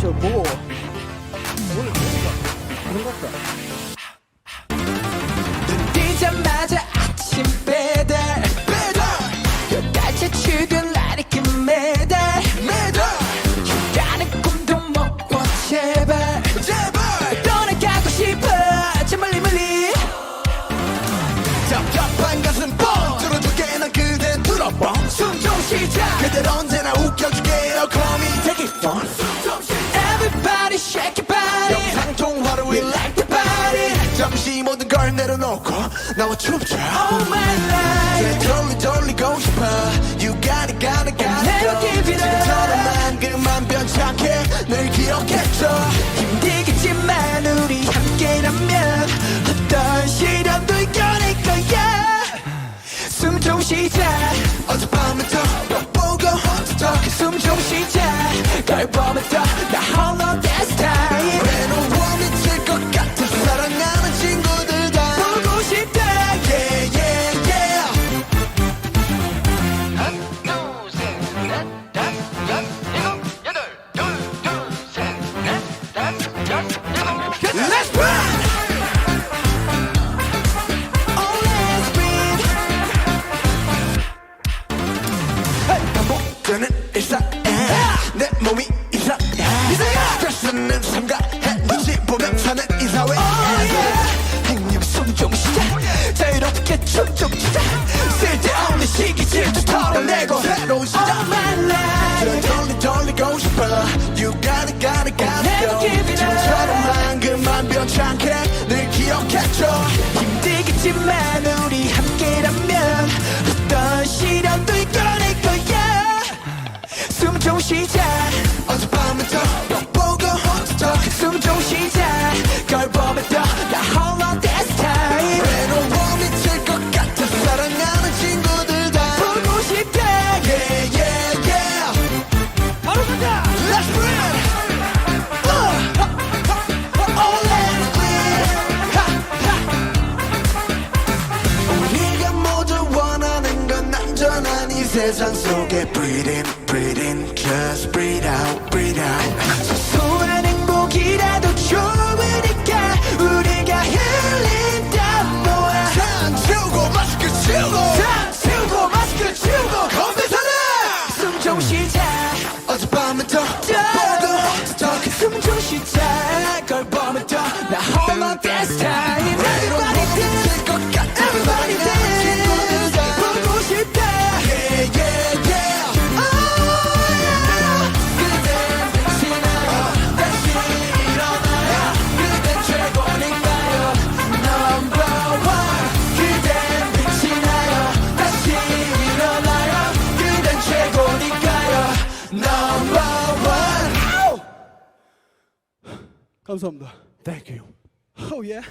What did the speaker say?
저 뭐? 오늘 그러니까 그런 것 같다. 쉬자 그댈 언제나 웃겨줄게요 Call me take it fun Everybody shake your body 영상 통화로 we like the party 잠시 모든 걸 내려놓고 나와 춤춰 Oh my life 돌리 돌리고 싶어 You got it got it got it Never give it up. 지금처럼만 그만 변찮게 늘 기억해줘 쉬자 어젯밤부터 너 보고 혼자 숨좀 쉬자. 걸 보면서 반복되는 일상에 내 몸이 이상해. 스트레스는 삼가해. 눈치 보며 사는 이 사회. 행님 숨좀 쉬자 자유롭게 춤좀 추자 쓸데없는 시기 질투 털어내고 새로운 시작 세상 속에 Breathe in, breathe in, just breathe out, breathe out. 소소한 행복이라도 좋으니까 우리가 흘린다 모아. 산 치우고 마스크 치우고. 다 치우고 마스크 치우고. 건배사는 숨좀 쉬자. 어젯밤부터 혼자 숨좀 쉬자. 걸 보면서 나 홀로 time 감사합니다. Thank you Oh yeah.